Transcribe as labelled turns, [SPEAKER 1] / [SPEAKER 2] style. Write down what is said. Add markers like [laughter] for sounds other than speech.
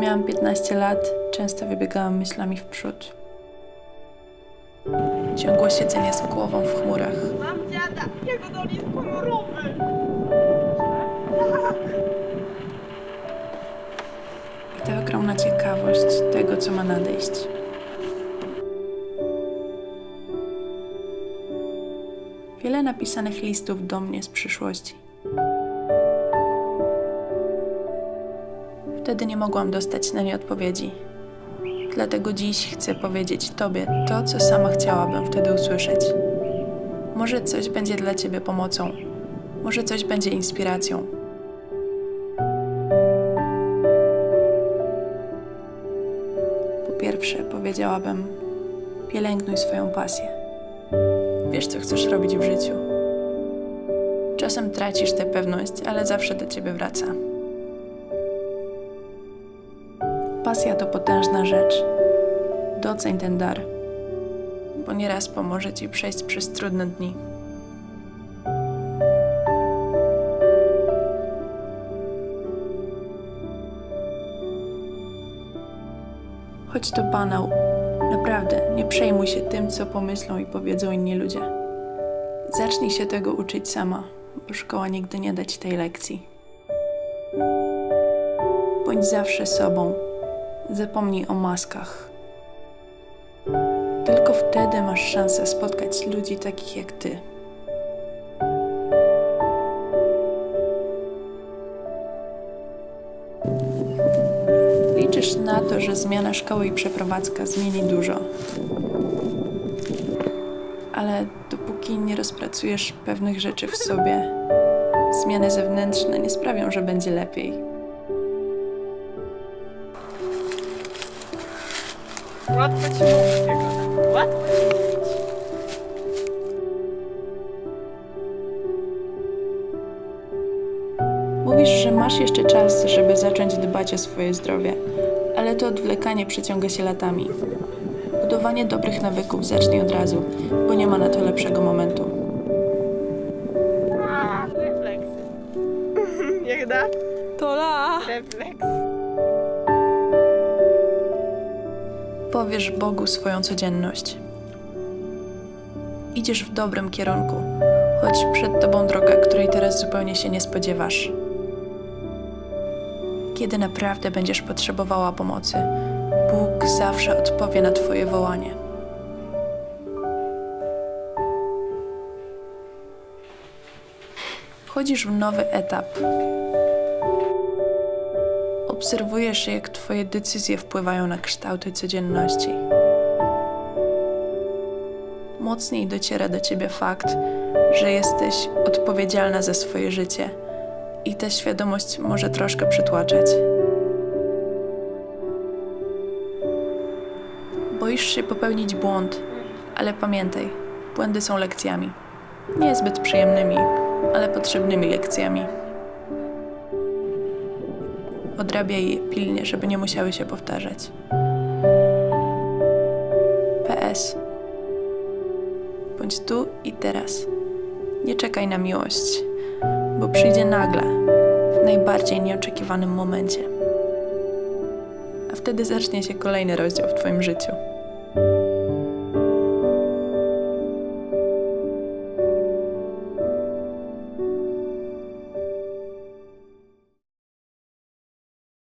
[SPEAKER 1] miałam 15 lat, często wybiegałam myślami w przód. Ciągłe siedzenie z głową w chmurach.
[SPEAKER 2] Mam dziada, jego dom jest kolorowy.
[SPEAKER 1] I ta ogromna ciekawość tego, co ma nadejść. Wiele napisanych listów do mnie z przyszłości. Wtedy nie mogłam dostać na nie odpowiedzi. Dlatego dziś chcę powiedzieć Tobie to, co sama chciałabym wtedy usłyszeć. Może coś będzie dla Ciebie pomocą, może coś będzie inspiracją. Po pierwsze, powiedziałabym: pielęgnuj swoją pasję. Wiesz, co chcesz robić w życiu. Czasem tracisz tę pewność, ale zawsze do ciebie wraca. Pasja to potężna rzecz. Doceń ten dar, bo nieraz pomoże ci przejść przez trudne dni. Choć to banał, naprawdę nie przejmuj się tym, co pomyślą i powiedzą inni ludzie. Zacznij się tego uczyć sama, bo szkoła nigdy nie da ci tej lekcji. Bądź zawsze sobą. Zapomnij o maskach. Tylko wtedy masz szansę spotkać ludzi takich jak ty. Liczysz na to, że zmiana szkoły i przeprowadzka zmieni dużo. Ale dopóki nie rozpracujesz pewnych rzeczy w sobie, zmiany zewnętrzne nie sprawią, że będzie lepiej.
[SPEAKER 2] Łatwo ci mówić, Jagoda. Łatwo ci mówić.
[SPEAKER 1] Mówisz, że masz jeszcze czas, żeby zacząć dbać o swoje zdrowie, ale to odwlekanie przeciąga się latami. Budowanie dobrych nawyków zacznij od razu, bo nie ma na to lepszego momentu.
[SPEAKER 2] Refleksy. [laughs] Jagoda?
[SPEAKER 3] Tola!
[SPEAKER 2] Refleks.
[SPEAKER 1] Powiesz Bogu swoją codzienność. Idziesz w dobrym kierunku, choć przed tobą droga, której teraz zupełnie się nie spodziewasz. Kiedy naprawdę będziesz potrzebowała pomocy, Bóg zawsze odpowie na Twoje wołanie. Wchodzisz w nowy etap. Obserwujesz, jak Twoje decyzje wpływają na kształty codzienności. Mocniej dociera do Ciebie fakt, że jesteś odpowiedzialna za swoje życie i ta świadomość może troszkę przytłaczać. Boisz się popełnić błąd, ale pamiętaj, błędy są lekcjami. Nie zbyt przyjemnymi, ale potrzebnymi lekcjami. Odrabiaj je pilnie, żeby nie musiały się powtarzać. PS. Bądź tu i teraz. Nie czekaj na miłość, bo przyjdzie nagle, w najbardziej nieoczekiwanym momencie. A wtedy zacznie się kolejny rozdział w Twoim życiu.